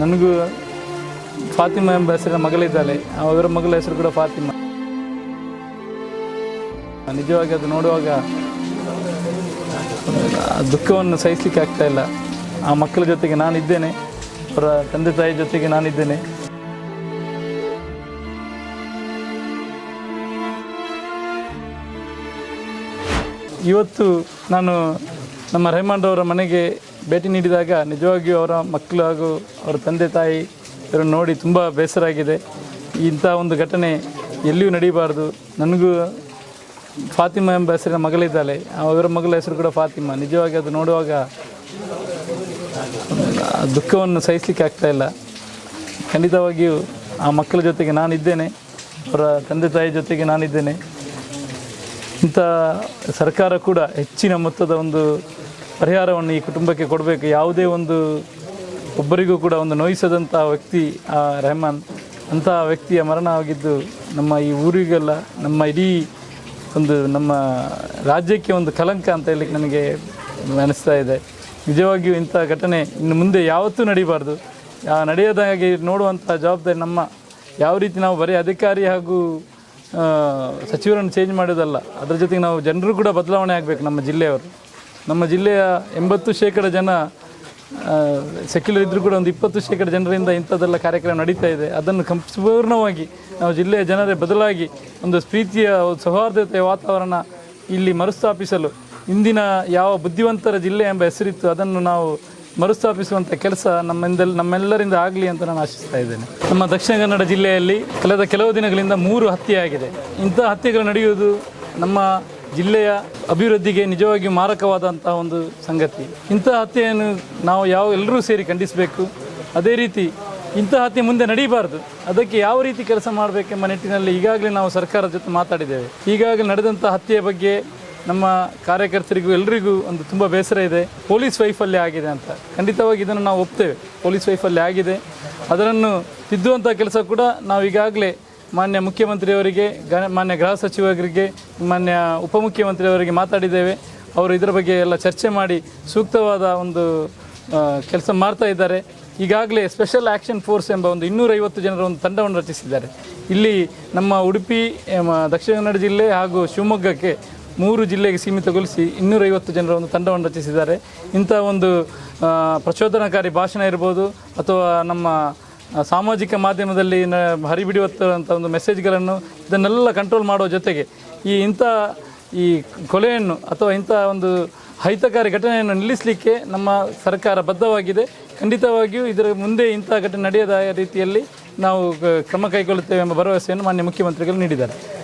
ನನಗೂ ಫಾತಿಮಾ ಎಂಬ ಹೆಸರಿನ ಮಗಳಿದ್ದಾಳೆ. ಅವರ ಮಗಳ ಹೆಸರು ಕೂಡ ಫಾತಿಮಾ. ನಿಜವಾಗಿ ಅದು ನೋಡುವಾಗ ದುಃಖವನ್ನು ಸಹಿಸಲಿಕ್ಕೆ ಆಗ್ತಾ ಇಲ್ಲ. ಆ ಮಕ್ಕಳ ಜೊತೆಗೆ ನಾನಿದ್ದೇನೆ. ಅವರ ತಂದೆ ತಾಯಿ ಜೊತೆಗೆ ನಾನಿದ್ದೇನೆ. ಇವತ್ತು ನಾನು ನಮ್ಮ ರೆಹಮಾನ್ರವರ ಮನೆಗೆ ಭೇಟಿ ನೀಡಿದಾಗ ನಿಜವಾಗಿಯೂ ಅವರ ಮಕ್ಕಳು ಹಾಗೂ ಅವರ ತಂದೆ ತಾಯಿ ಇದನ್ನು ನೋಡಿ ತುಂಬ ಬೇಸರ ಆಗಿದೆ ಇಂಥ ಒಂದು ಘಟನೆ ಎಲ್ಲಿಯೂ ನಡೀಬಾರ್ದು. ನನಗೂ ಫಾತಿಮಾ ಎಂಬ ಹೆಸರಿನ ಮಗಳಿದ್ದಾಳೆ. ಅವರ ಮಗಳ ಹೆಸರು ಕೂಡ ಫಾತಿಮಾ. ನಿಜವಾಗಿ ಅದು ನೋಡುವಾಗ ದುಃಖವನ್ನು ಸಹಿಸಲಿಕ್ಕೆ ಆಗ್ತಾ ಇಲ್ಲ. ಖಂಡಿತವಾಗಿಯೂ ಆ ಮಕ್ಕಳ ಜೊತೆಗೆ ನಾನಿದ್ದೇನೆ. ಅವರ ತಂದೆ ತಾಯಿ ಜೊತೆಗೆ ನಾನಿದ್ದೇನೆ. ಇಂಥ ಸರ್ಕಾರ ಕೂಡ ಹೆಚ್ಚಿನ ಮೊತ್ತದ ಒಂದು ಪರಿಹಾರವನ್ನು ಈ ಕುಟುಂಬಕ್ಕೆ ಕೊಡಬೇಕು. ಯಾವುದೇ ಒಂದು ಒಬ್ಬರಿಗೂ ಕೂಡ ಒಂದು ನೋಯಿಸದಂಥ ವ್ಯಕ್ತಿ, ಆ ರೆಹಮಾನ್, ಅಂತಹ ವ್ಯಕ್ತಿಯ ಮರಣ ಆಗಿದ್ದು ನಮ್ಮ ಈ ಊರಿಗೆಲ್ಲ, ನಮ್ಮ ಇಡೀ ಒಂದು ನಮ್ಮ ರಾಜ್ಯಕ್ಕೆ ಒಂದು ಕಲಂಕ ಅಂತ ಹೇಳಲಿಕ್ಕೆ ನನಗೆ ಅನಿಸ್ತಾ ಇದೆ. ನಿಜವಾಗಿಯೂ ಇಂಥ ಘಟನೆ ಇನ್ನು ಮುಂದೆ ಯಾವತ್ತೂ ನಡೀಬಾರ್ದು. ನಡೆಯದ ಹಾಗೆ ನೋಡುವಂಥ ಜವಾಬ್ದಾರಿ ನಮ್ಮ. ಯಾವ ರೀತಿ ನಾವು ಬರೀ ಅಧಿಕಾರಿ ಹಾಗೂ ಸಚಿವರನ್ನು ಚೇಂಜ್ ಮಾಡೋದಲ್ಲ ಅದರ ಜೊತೆಗೆ ನಾವು ಜನರು ಕೂಡ ಬದಲಾವಣೆ ಆಗಬೇಕು ನಮ್ಮ ಜಿಲ್ಲೆಯವರು. ನಮ್ಮ ಜಿಲ್ಲೆಯ ಎಂಬತ್ತು ಶೇಕಡ ಜನ ಸೆಕ್ಯುಲರ್ ಇದ್ದರೂ ಕೂಡ ಒಂದು ಇಪ್ಪತ್ತು ಶೇಕಡ ಜನರಿಂದ ಇಂಥದ್ದೆಲ್ಲ ಕಾರ್ಯಕ್ರಮ ನಡೀತಾ ಇದೆ. ಅದನ್ನು ಸಂಪೂರ್ಣವಾಗಿ ನಾವು ಜಿಲ್ಲೆಯ ಜನರೇ ಬದಲಾಗಿ ಒಂದು ಪ್ರೀತಿಯ ಸೌಹಾರ್ದತೆಯ ವಾತಾವರಣ ಇಲ್ಲಿ ಮರುಸ್ಥಾಪಿಸಲು ಇಂದಿನ ಯಾವ ಬುದ್ಧಿವಂತರ ಜಿಲ್ಲೆ ಎಂಬ ಹೆಸರಿತ್ತು ಅದನ್ನು ನಾವು ಮರುಸ್ಥಾಪಿಸುವಂಥ ಕೆಲಸ ನಮ್ಮಿಂದ ನಮ್ಮೆಲ್ಲರಿಂದ ಆಗಲಿ ಅಂತ ನಾನು ಆಶಿಸ್ತಾ ಇದ್ದೇನೆ. ನಮ್ಮ ದಕ್ಷಿಣ ಕನ್ನಡ ಜಿಲ್ಲೆಯಲ್ಲಿ ಕಳೆದ ಕೆಲವು ದಿನಗಳಿಂದ ಮೂರು ಹತ್ಯೆ ಆಗಿದೆ ಇಂಥ ಹತ್ಯೆಗಳು ನಡೆಯುವುದು ನಮ್ಮ ಜಿಲ್ಲೆಯ ಅಭಿವೃದ್ಧಿಗೆ ನಿಜವಾಗಿ ಮಾರಕವಾದಂತಹ ಒಂದು ಸಂಗತಿ. ಇಂಥ ಹತ್ಯೆಯನ್ನು ನಾವು ಯಾವ ಎಲ್ಲರೂ ಸೇರಿ ಖಂಡಿಸಬೇಕು. ಅದೇ ರೀತಿ ಇಂಥ ಹತ್ಯೆ ಮುಂದೆ ನಡೀಬಾರ್ದು. ಅದಕ್ಕೆ ಯಾವ ರೀತಿ ಕೆಲಸ ಮಾಡಬೇಕೆಂಬ ನಿಟ್ಟಿನಲ್ಲಿ ಈಗಾಗಲೇ ನಾವು ಸರ್ಕಾರದ ಜೊತೆ ಮಾತಾಡಿದ್ದೇವೆ. ಈಗಾಗಲೇ ನಡೆದಂಥ ಹತ್ಯೆಯ ಬಗ್ಗೆ ನಮ್ಮ ಕಾರ್ಯಕರ್ತರಿಗೂ ಎಲ್ಲರಿಗೂ ಒಂದು ತುಂಬ ಬೇಸರ ಇದೆ. ಪೊಲೀಸ್ ವೈಫಲ್ಯ ಆಗಿದೆ ಅಂತ. ಖಂಡಿತವಾಗಿ ಇದನ್ನು ನಾವು ಒಪ್ತೇವೆ. ಪೊಲೀಸ್ ವೈಫಲ್ಯ ಆಗಿದೆ. ಅದನ್ನು ತಿದ್ದುವಂಥ ಕೆಲಸ ಕೂಡ ನಾವು ಈಗಾಗಲೇ ಮಾನ್ಯ ಮುಖ್ಯಮಂತ್ರಿಯವರಿಗೆ ಗ ಮಾನ್ಯ ಗೃಹ ಸಚಿವರಿಗೆ, ಮಾನ್ಯ ಉಪಮುಖ್ಯಮಂತ್ರಿಯವರಿಗೆ ಮಾತಾಡಿದ್ದೇವೆ. ಅವರು ಇದರ ಬಗ್ಗೆ ಎಲ್ಲ ಚರ್ಚೆ ಮಾಡಿ ಸೂಕ್ತವಾದ ಒಂದು ಕೆಲಸ ಮಾಡ್ತಾ ಇದ್ದಾರೆ. ಈಗಾಗಲೇ ಸ್ಪೆಷಲ್ ಆ್ಯಕ್ಷನ್ ಫೋರ್ಸ್ ಎಂಬ ಒಂದು ಇನ್ನೂರೈವತ್ತು ಜನರ ಒಂದು ತಂಡವನ್ನು ರಚಿಸಿದ್ದಾರೆ. ಇಲ್ಲಿ ನಮ್ಮ ಉಡುಪಿ ದಕ್ಷಿಣ ಕನ್ನಡ ಜಿಲ್ಲೆ ಹಾಗೂ ಶಿವಮೊಗ್ಗಕ್ಕೆ ಮೂರು ಜಿಲ್ಲೆಗೆ ಸೀಮಿತಗೊಳಿಸಿ ಇನ್ನೂರೈವತ್ತು ಜನರ ಒಂದು ತಂಡವನ್ನು ರಚಿಸಿದ್ದಾರೆ. ಇಂಥ ಒಂದು ಪ್ರಚೋದನಕಾರಿ ಭಾಷಣ ಇರ್ಬೋದು, ಅಥವಾ ನಮ್ಮ ಸಾಮಾಜಿಕ ಮಾಧ್ಯಮದಲ್ಲಿ ನ ಹರಿಬಿಡುವಂಥ ಒಂದು ಮೆಸೇಜ್ಗಳನ್ನು ಇದನ್ನೆಲ್ಲ ಕಂಟ್ರೋಲ್ ಮಾಡುವ ಜೊತೆಗೆ ಈ ಇಂಥ ಈ ಕೊಲೆಯನ್ನು ಅಥವಾ ಇಂಥ ಒಂದು ಅಹಿತಕಾರಿ ಘಟನೆಯನ್ನು ನಿಲ್ಲಿಸಲಿಕ್ಕೆ ನಮ್ಮ ಸರ್ಕಾರ ಬದ್ಧವಾಗಿದೆ. ಖಂಡಿತವಾಗಿಯೂ ಇದರ ಮುಂದೆ ಇಂಥ ಘಟನೆ ನಡೆಯದ ರೀತಿಯಲ್ಲಿ ನಾವು ಕ್ರಮ ಕೈಗೊಳ್ಳುತ್ತೇವೆ ಎಂಬ ಭರವಸೆಯನ್ನು ಮಾನ್ಯ ಮುಖ್ಯಮಂತ್ರಿಗಳು ನೀಡಿದ್ದಾರೆ.